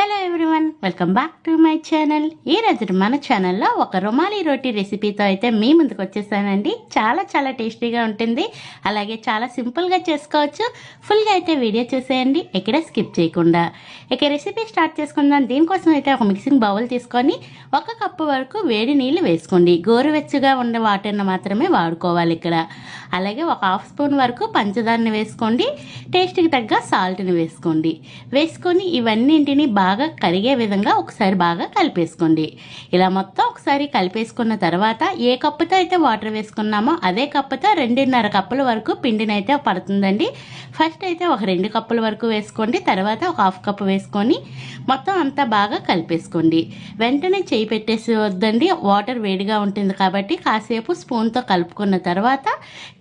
Hello everyone welcome back to my channel ఈ రోజు మన ఛానల్లో ఒక రుమాలి రోటీ రెసిపీతో అయితే మీ ముందుకు వచ్చేసానండి. చాలా చాలా టేస్టీగా ఉంటుంది. అలాగే చాలా సింపుల్గా చేసుకోవచ్చు. ఫుల్గా అయితే వీడియో చూసేయండి. ఎక్కడ స్కిప్ చేయకుండా. ఇక రెసిపీ స్టార్ట్ చేసుకుందాం. దీనికోసం అయితే ఒక మిక్సింగ్ బౌల్ తీసుకొని ఒక కప్పు వరకు వేడి నీళ్ళు వేసుకోండి. గోరువెచ్చగా ఉండే వాటర్ని మాత్రమే వాడుకోవాలి ఇక్కడ. అలాగే ఒక హాఫ్ స్పూన్ వరకు పంచదారని వేసుకోండి. టేస్ట్కి తగ్గ సాల్ట్ని వేసుకోండి. వేసుకొని ఇవన్నింటిని బాగా బాగా కరిగే విధంగా ఒకసారి బాగా కలిపేసుకోండి. ఇలా మొత్తం ఒకసారి కలిపేసుకున్న తర్వాత ఏ కప్పుతో అయితే వాటర్ వేసుకున్నామో అదే కప్పుతో రెండున్నర కప్పుల వరకు పిండిని అయితే పడుతుందండి. ఫస్ట్ అయితే ఒక రెండు కప్పుల వరకు వేసుకోండి. తర్వాత ఒక హాఫ్ కప్పు వేసుకొని మొత్తం అంతా బాగా కలిపేసుకోండి. వెంటనే చేయి పెట్టేసి వద్దండి వాటర్ వేడిగా ఉంటుంది కాబట్టి కాసేపు స్పూన్తో కలుపుకున్న తర్వాత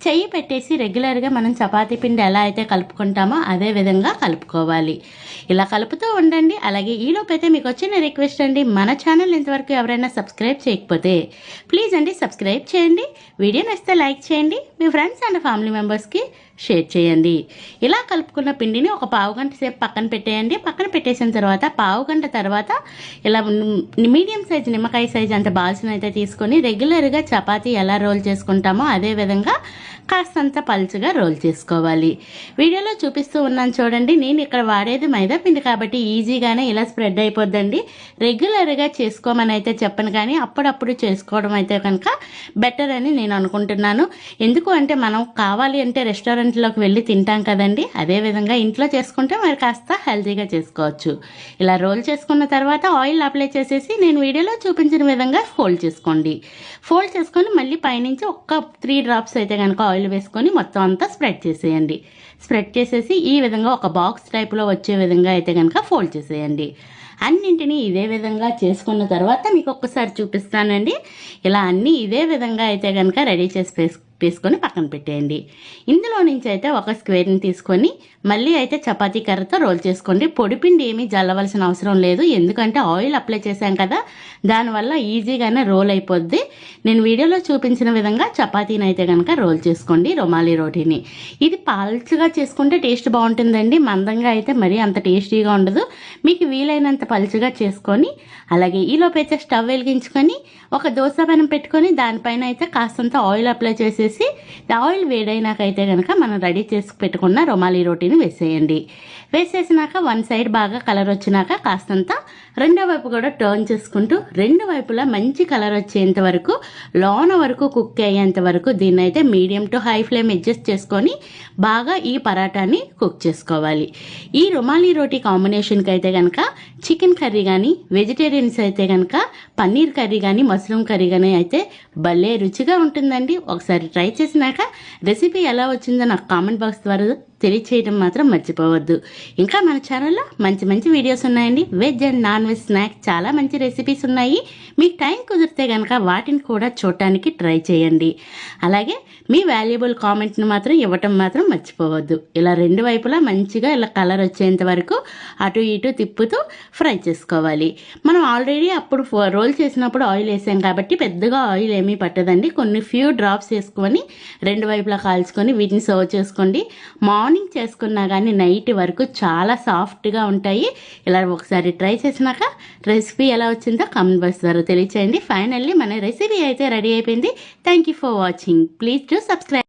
చెయ్యి పెట్టేసి రెగ్యులర్గా మనం చపాతీ పిండి ఎలా అయితే కలుపుకుంటామో అదే విధంగా కలుపుకోవాలి. ఇలా కలుపుతూ ఉండండి. అలాగే ఈలోపు అయితే మీకు వచ్చిన రిక్వెస్ట్ అండి. మన ఛానల్ ఇంతవరకు ఎవరైనా సబ్స్క్రైబ్ చేయకపోతే ప్లీజ్ అండి సబ్స్క్రైబ్ చేయండి. వీడియో నచ్చితే లైక్ చేయండి. మీ ఫ్రెండ్స్ అండ్ ఫ్యామిలీ మెంబర్స్కి షేర్ చేయండి. ఇలా కలుపుకున్న పిండిని ఒక పావు గంట సేపు పక్కన పెట్టేయండి. పక్కన పెట్టేసిన తర్వాత పావు గంట తర్వాత ఇలా మీడియం సైజ్ నిమ్మకాయ సైజ్ అంత బాల్స్ని అయితే తీసుకొని రెగ్యులర్గా చపాతీ ఎలా రోల్ చేసుకుంటామో అదే విధంగా కాస్తంత పలుచగా రోల్ చేసుకోవాలి. వీడియోలో చూపిస్తూ ఉన్నాను చూడండి. నేను ఇక్కడ వాడేది మైదా పిండి కాబట్టి ఈజీగానే ఇలా స్ప్రెడ్ అయిపోద్దండి. రెగ్యులర్గా చేసుకోమని అయితే చెప్పను కానీ అప్పుడప్పుడు చేసుకోవడం అయితే కనుక బెటర్ అని నేను అనుకుంటున్నాను. ఎందుకు అంటే మనం కావాలి అంటే రెస్టారెంట్ రెస్టారెంట్లోకి వెళ్ళి తింటాం కదండి. అదేవిధంగా ఇంట్లో చేసుకుంటే మరి కాస్త హెల్తీగా చేసుకోవచ్చు. ఇలా రోల్ చేసుకున్న తర్వాత ఆయిల్ అప్లై చేసేసి నేను వీడియోలో చూపించిన విధంగా ఫోల్డ్ చేసుకోండి. ఫోల్డ్ చేసుకొని మళ్ళీ పైనుంచి ఒక్క త్రీ డ్రాప్స్ అయితే కనుక ఆయిల్ వేసుకొని మొత్తం అంతా స్ప్రెడ్ చేసేయండి. స్ప్రెడ్ చేసేసి ఈ విధంగా ఒక బాక్స్ టైప్లో వచ్చే విధంగా అయితే కనుక ఫోల్డ్ చేసేయండి. అన్నింటినీ ఇదే విధంగా చేసుకున్న తర్వాత మీకు ఒక్కసారి చూపిస్తానండి. ఇలా అన్నీ ఇదే విధంగా అయితే కనుక రెడీ చేసి వేసుకొని పక్కన పెట్టేయండి. ఇందులో నుంచి అయితే ఒక స్క్వేర్ని తీసుకొని మళ్ళీ అయితే చపాతీ కర్రతో రోల్ చేసుకోండి. పొడిపిండి ఏమీ జల్లవలసిన అవసరం లేదు. ఎందుకంటే ఆయిల్ అప్లై చేశాం కదా దానివల్ల ఈజీగానే రోల్ అయిపోద్ది. నేను వీడియోలో చూపించిన విధంగా చపాతీని అయితే కనుక రోల్ చేసుకోండి రొమాలి రోటీని. ఇది పల్చగా చేసుకుంటే టేస్ట్ బాగుంటుందండి. మందంగా అయితే మరీ అంత టేస్టీగా ఉండదు. మీకు వీలైనంత పలుచగా చేసుకొని అలాగే ఈలోపు అయితే స్టవ్ వెలిగించుకొని ఒక దోశ పైన పెట్టుకొని దానిపైన అయితే కాస్తంత ఆయిల్ అప్లై చేసేసి ఆయిల్ వేడైనాకైతే కనుక మనం రెడీ చేసి పెట్టుకున్న రొమాలి రోటీని వేసేయండి. వేసేసినాక వన్ సైడ్ బాగా కలర్ వచ్చినాక కాస్తంత రెండో వైపు కూడా టర్న్ చేసుకుంటూ రెండు వైపులా మంచి కలర్ వచ్చేంత వరకు లోన వరకు కుక్ అయ్యేంత వరకు దీన్ని అయితే medium to high flame adjust చేసుకొని బాగా ఈ పరాటాని కుక్ చేసుకోవాలి. ఈ రుమాలి రోటీ కాంబినేషన్కి అయితే కనుక చికెన్ కర్రీ కానీ వెజిటేరియన్స్ అయితే కనుక పన్నీర్ కర్రీ కానీ మష్రూమ్ కర్రీ కానీ అయితే భలే రుచిగా ఉంటుందండి. ఒకసారి ట్రై చేసినాక రెసిపీ ఎలా వచ్చిందో నాకు కామెంట్ బాక్స్ ద్వారా తెలియచేయడం మాత్రం మర్చిపోవద్దు. ఇంకా మన ఛానల్లో మంచి మంచి వీడియోస్ ఉన్నాయండి. Veg and non veg snacks చాలా మంచి రెసిపీస్ ఉన్నాయి. మీకు టైం కుదిరితే కనుక వాటిని కూడా చూడటానికి ట్రై చేయండి. అలాగే మీ వాల్యుబుల్ కామెంట్ని మాత్రం ఇవ్వటం మాత్రం మర్చిపోవద్దు. ఇలా రెండు వైపులా మంచిగా ఇలా కలర్ వచ్చేంత వరకు అటు ఇటు తిప్పుతూ ఫ్రై చేసుకోవాలి. మనం ఆల్రెడీ అప్పుడు రోల్ చేసినప్పుడు ఆయిల్ వేసాం కాబట్టి పెద్దగా ఆయిల్ ఏమీ పట్టదండి. కొన్ని ఫ్యూ డ్రాప్స్ వేసుకొని రెండు వైపులా కాల్చుకొని వీటిని సర్వ్ చేసుకోండి. మా మార్నింగ్ చేసుకున్నా కానీ నైట్ వరకు చాలా సాఫ్ట్గా ఉంటాయి. ఇలా ఒకసారి ట్రై చేసినాక రెసిపీ ఎలా వచ్చిందో కామెంట్ బాక్స్ ద్వారా తెలియచేయండి. ఫైనల్లీ మన రెసిపీ అయితే రెడీ అయిపోయింది. Thank you for watching please to subscribe